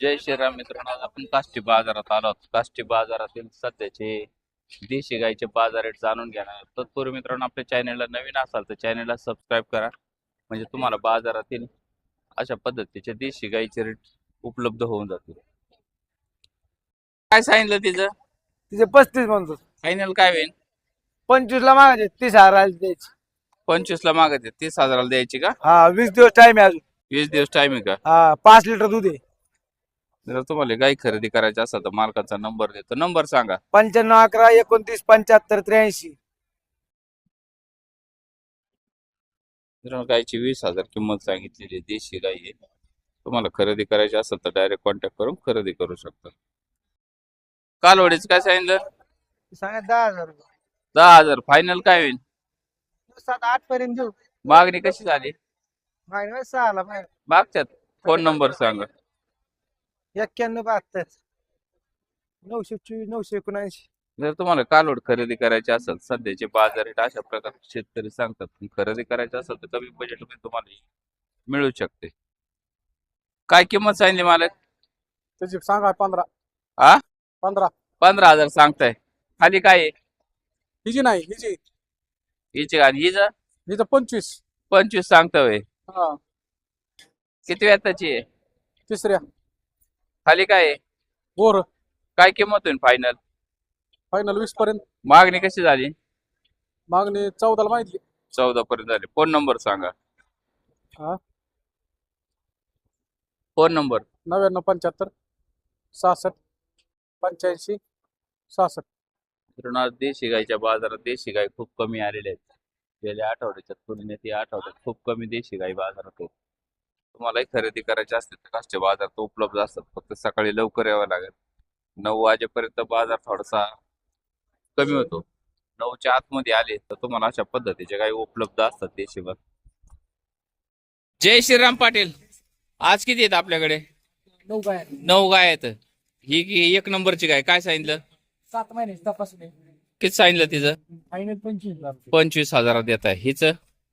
जय श्रीराम मित्रांनो आज आपण काष्टी बाजारात आलो आहोत. काष्टी बाजारातील सध्याचे देशी गाईचे बाजार रेट जाणून घेणार आहोत. तत्पूर्वी मित्रांनो आपल्या चॅनलला नवीन असाल तर चॅनलला सबस्क्राईब करा. म्हणजे तुम्हाला बाजारातील अशा पद्धतीचे देशी गाईचे रेट उपलब्ध होऊन जातील. काय सांगितलं तिचं? तिचे पस्तीस म्हणतो फायनल काय होईल? पंचवीस ला मागायचे तीस हजार द्यायची. पंचवीस ला मागायचे तीस हजाराला द्यायची का? हा वीस दिवस टाइम आहे अजून. वीस दिवस टाइम आहे का? हा पाच लिटर दूध आहे. जर तुम्हाला गाई खरेदी करायची असेल तर मालकाचा नंबर देतो. नंबर सांगा. पंच्याण्णव अकरा एकोणतीस पंच्याहत्तर त्र्याऐंशी. मित्रांनो गायची वीस हजार किंमत सांगितलेली आहे. देशी गाई आहे. तुम्हाला खरेदी करायची असेल तर डायरेक्ट कॉन्टॅक्ट करून खरेदी करू शकता. कालवडीच काय सांगितलं? सांगा दहा हजार रुपये. दहा हजार. फायनल काय होईल? सात आठ पर्यंत देऊ. मागणी कशी झाली? मागणी सहाला पाहिजे मागच्यात फोन नंबर सांगा. एक्क्याण्णव बहात्तर. नऊशे चोवीस नऊशे एकोणऐंशी. जर तुम्हाला कालवड खरेदी करायची असेल सध्याचे बाजार रेट अशा प्रकारे शेतकरी सांगतात पण खरेदी करायची असेल तर कमी बजेटमध्ये तुम्हाला ही मिळू शकते. काय किंमत सांगितली मालक? त्याची सांगा पंधरा. आ? पंधरा. पंधरा हजार सांगताय. खाली काय आहे? हिची नाही हिची. हिची आणि हिचं? हिचं पंचवीस. पंचवीस सांगतोय. हा. किती वेताची आहे? तिसऱ्या. खाली काय आहे? बोर. काय किंमत होईल फायनल फायनल वीस पर्यंत. मागणी कशी झाली? मागणी चौदाला माहिती चौदा पर्यंत झाली. फोन नंबर सांगा. हा. Phone number. नव्याण्णव पंच्याहत्तर सहासष्ट पंच्याऐंशी सहासष्ट. मित्रांनो, आज देशी गाईच्या बाजारात देशी गाई खूप कमी आलेल्या आहेत. गेल्या आठवड्याच्या तुलनेत या आठवड्यात खूप कमी देशी गाई बाजारात आहेत. तुम्हालाही खरेदी करायची असते तर काष्टी बाजारात उपलब्ध असतात. फक्त सकाळी लवकर यावं लागेल. नऊ वाजेपर्यंत बाजार थोडासा कमी होतो. नऊच्या आतमध्ये आले तर तुम्हाला अशा पद्धतीचे गाई उपलब्ध असतात देशी बाजार जय श्रीराम पाटील. आज किती आहेत आपल्याकडे? नऊ काय नऊ गाय आहेत. ही ही एक नंबरची गाय. काय सांगितलं? सात महिने तपासून किती सांगितलं तिचं? फायनल पंचवीस हजार पंचवीस हजारात देत आहे. हिच?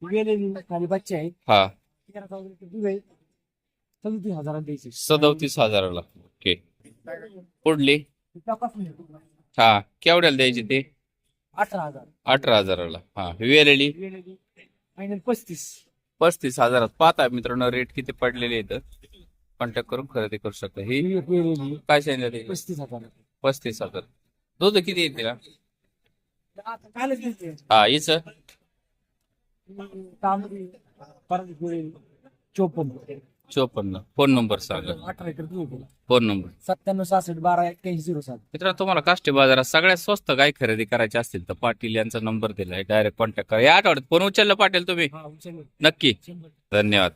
गेलेली खाली बच्चे आहेत हा. तेरा चौदा लिटर दूध आहे. सदतीस द्यायचे. सदोतीस हजाराला. ओके. पुढली? हा केवढ्याला द्यायची ती? अठरा हजार. अठरा हजाराला. हा वेलेली? फायनल पस्तीस. पस्तीस हजारात. पाहता मित्रांनो रेट किती पडलेले आहेत कॉन्टॅक्ट करून खरेदी करू शकता. ही काय सांगितलं पस्तीस हजार. पस्तीस हजार. दूध किती येते हा हिच? चोपन्न. चोपन्न. फोन नंबर सांगा. अठरा. Phone number. सत्त्याण्णव सहासष्ट बारा एक्क्याऐंशी झिरो सात. मित्रांनो तुम्हाला काष्टी बाजारात सगळ्यात स्वस्त गाय खरेदी करायची असतील तर पाटील यांचा नंबर दिलाय. डायरेक्ट कॉन्टॅक्ट करा. या आठवड्यात फोन उचलला पाटील तुम्ही? हा उचल नक्की. शंभर धन्यवाद.